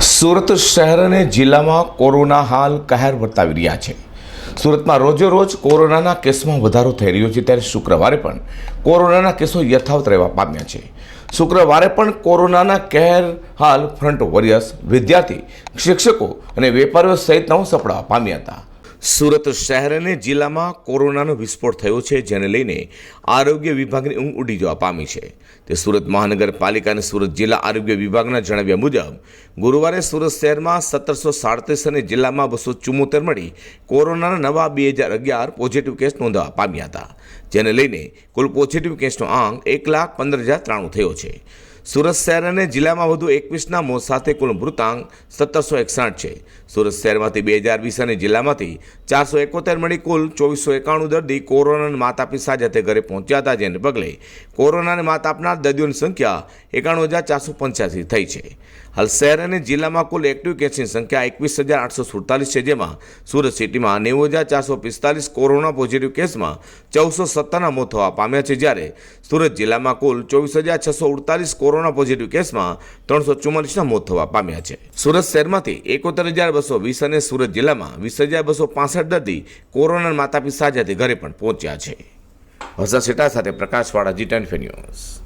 સુરત શહેર અને જિલ્લામાં કોરોના હાલ કહેર વર્તાવી રહ્યા છે. સુરતમાં રોજેરોજ કોરોનાના કેસમાં વધારો થઈ રહ્યો છે, ત્યારે શુક્રવારે પણ કોરોનાના કેસો યથાવત રહેવા પામ્યા છે. શુક્રવારે પણ કોરોનાના કહેર હાલ ફ્રન્ટ વોરિયર્સ, વિદ્યાર્થી, શિક્ષકો અને વેપારીઓ સહિતનાઓ સપડાવા પામ્યા હતા. સુરત શહેર અને જિલ્લામાં કોરોનાનો વિસ્ફોટ થયો છે, જેને લઈને આરોગ્ય વિભાગની ઊંઘ ઉડી જવા પામી છે. તે સુરત મહાનગરપાલિકા અને સુરત જિલ્લા આરોગ્ય વિભાગના જણાવ્યા મુજબ, ગુરુવારે સુરત શહેરમાં સત્તરસો સાડત્રીસ અને જિલ્લામાં બસો ચુમ્મોતેર મળી કોરોનાના નવા બે હજાર અગિયાર પોઝિટિવ કેસ નોંધવા પામ્યા હતા, જેને લઈને કુલ પોઝિટિવ કેસનો આંક એક લાખ પંદર હજાર ત્રાણું થયો છે. સુરત શહેર અને જિલ્લામાં વધુ એકવીસના મોત સાથે કુલ મૃતાંક સત્તરસો એકસઠ છે. સુરત શહેરમાંથી બે હજાર વીસ અને જિલ્લામાંથી ચારસો એકોતેર મળી કુલ ચોવીસો એકાણું દર્દી કોરોનાને માત આપી સાજા ઘરે પહોંચ્યા હતા, જેને પગલે કોરોનાને માત આપનાર દર્દીઓની સંખ્યા એકાણું હજાર ચારસો પંચ્યાસી થઈ છે. હાલ શહેર અને જિલ્લામાં કુલ એક્ટિવ કેસની સંખ્યા એકવીસ હજાર આઠસો સુડતાલીસ છે, જેમાં સુરત સિટીમાં નેવું હજાર ચારસો પિસ્તાલીસ કોરોના પોઝિટિવ કેસમાં ચૌદસો સત્તરના મોત થવા પામ્યા છે, જ્યારે સુરત જિલ્લામાં કુલ ચોવીસ હજાર છસો ઉડતાલીસ કોરોના પોઝિટિવ કેસમાં ત્રણસો ચુમ્માલીસના મોત થવા પામ્યા છે. સુરત શહેરમાંથી એકોતેર હજાર બસો વીસ અને સુરત જિલ્લામાં વીસ હજાર બસો પાસઠ દર્દી કોરોના માતાપી સાજાથી ઘરે પણ પહોંચ્યા છે. હર્ષા સેટા સાથે પ્રકાશવાળા જી ટેન ન્યૂઝ.